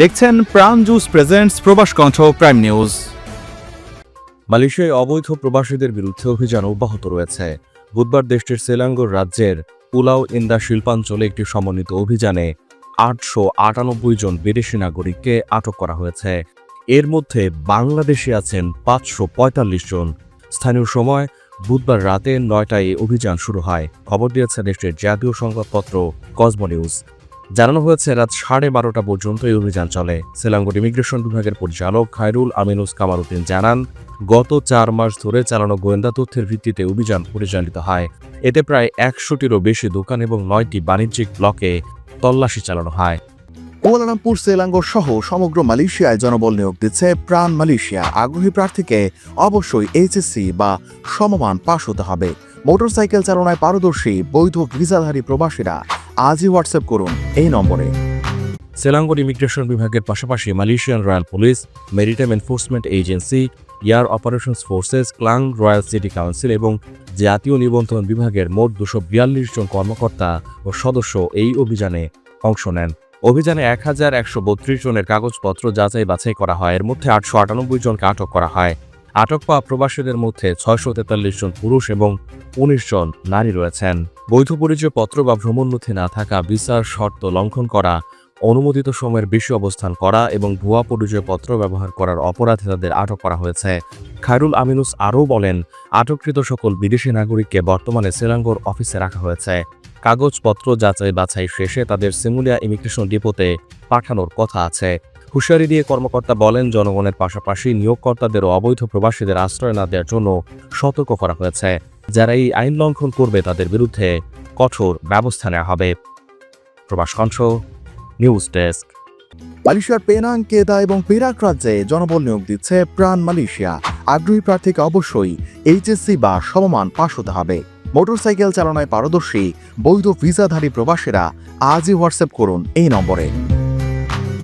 দেখছেন প্রাণ juice presents প্রবাস কণ্ঠ প্রাইম নিউজ মালয়েশিয়ায় অবৈধ প্রবাসীদের বিরুদ্ধে অভিযান অব্যাহত রয়েছে। বুধবার দেশটির সেলাঙ্গোর রাজ্যের পুলাও ইন্দা শিল্পাঞ্চলে একটি সমন্বিত অভিযানে আটশো আটানব্বই জন বিদেশি নাগরিককে আটক করা হয়েছে। এর মধ্যে বাংলাদেশে আছেন পাঁচশো পঁয়তাল্লিশ জন। স্থানীয় সময় বুধবার রাতে নয়টায় অভিযান শুরু হয়। খবর দিয়েছে দেশটির জাতীয় সংবাদপত্র কসমো নিউজ জানানো হয়েছে, রাত সাড়ে বারোটা পর্যন্ত এই অভিযান চলে। সেলাঙ্গোর ইমিগ্রেশন বিভাগের পরিচালক খায়রুল আমিনুস কামারুদ্দিন জানান, গত চার মাস ধরে চালানো গোয়েন্দা তথ্যের ভিত্তিতে অভিযান পরিচালিত হয়। এতে প্রায় একশোটিরও বেশি দোকান এবং নয়টি বাণিজ্যিক ব্লকে তল্লাশি চালানো হয়। কুয়ালালামপুর সেলাঙ্গো সহ সমগ্র মালয়েশিয়ায় জনবল নিয়োগ দিচ্ছে প্রাণ মালয়েশিয়া। আগ্রহী প্রার্থীকে অবশ্যই এইচএসসি বা সমমান পাশ হতে হবে। মোটরসাইকেল চালনায় পারদর্শী, বৈধ ভিসাধারী প্রবাসীরা আজই হোয়াটসঅ্যাপ করুন এই নম্বরে। সেলাঙ্গোর ইমিগ্রেশন বিভাগের পাশাপাশি Malaysian royal police, maritime enforcement agency, air operations forces, Klang royal city council এবং জাতীয় নিবন্ধন বিভাগের মোট দুশো বিয়াল্লিশ জন কর্মকর্তা ও সদস্য এই অভিযানে অংশ নেন। অভিযানে এক হাজার একশো বত্রিশ জনের কাগজপত্র যাচাই বাছাই করা হয়। এর মধ্যে আটশো আটানব্বই জনকে আটক করা হয়। আটক পাওয়া প্রবাসীদের মধ্যে ছয়শো তেতাল্লিশ জন পুরুষ এবং উনিশ জন নারী রয়েছেন। বৈধ পরিচয়পত্র বা ভ্রমণনথি না থাকা ভিসার শর্ত লঙ্ঘন করা, অনুমোদিত সময়ের বেশি অবস্থান করা এবং ভুয়া পরিচয়পত্র ব্যবহার করার অপরাধে তাদের আটক করা হয়েছে। খায়রুল আমিনুস আরও বলেন, আটককৃত সকল বিদেশি নাগরিককে বর্তমানে সেলাঙ্গোর অফিসে রাখা হয়েছে। কাগজপত্র যাচাই বাছাই শেষে তাদের সিমুলিয়া ইমিগ্রেশন ডিপোতে পাঠানোর কথা আছে। হুঁশিয়ারি দিয়ে কর্মকর্তা বলেন, জনগণের পাশাপাশি নিয়োগকর্তাদেরও অবৈধ প্রবাসীদের আশ্রয় না দেওয়ার জন্য সতর্ক করা হয়েছে। যারা এই আইন লঙ্ঘন করবে তাদের বিরুদ্ধে কঠোর ব্যবস্থা নেওয়া হবে। Probash Kantho, news desk. মালয়েশিয়ার পেনাং, কেদা এবং পেরাক রাজ্যে জনবল নিয়োগ দিচ্ছে প্রাণ মালয়েশিয়া। আগ্রহী প্রার্থীকে অবশ্যই এইচএসসি বা সমমান পাশ হতে হবে। মোটরসাইকেল চালনায় পারদর্শী, বৈধ ভিসাধারী প্রবাসীরা আজই হোয়াটসঅ্যাপ করুন এই নম্বরে।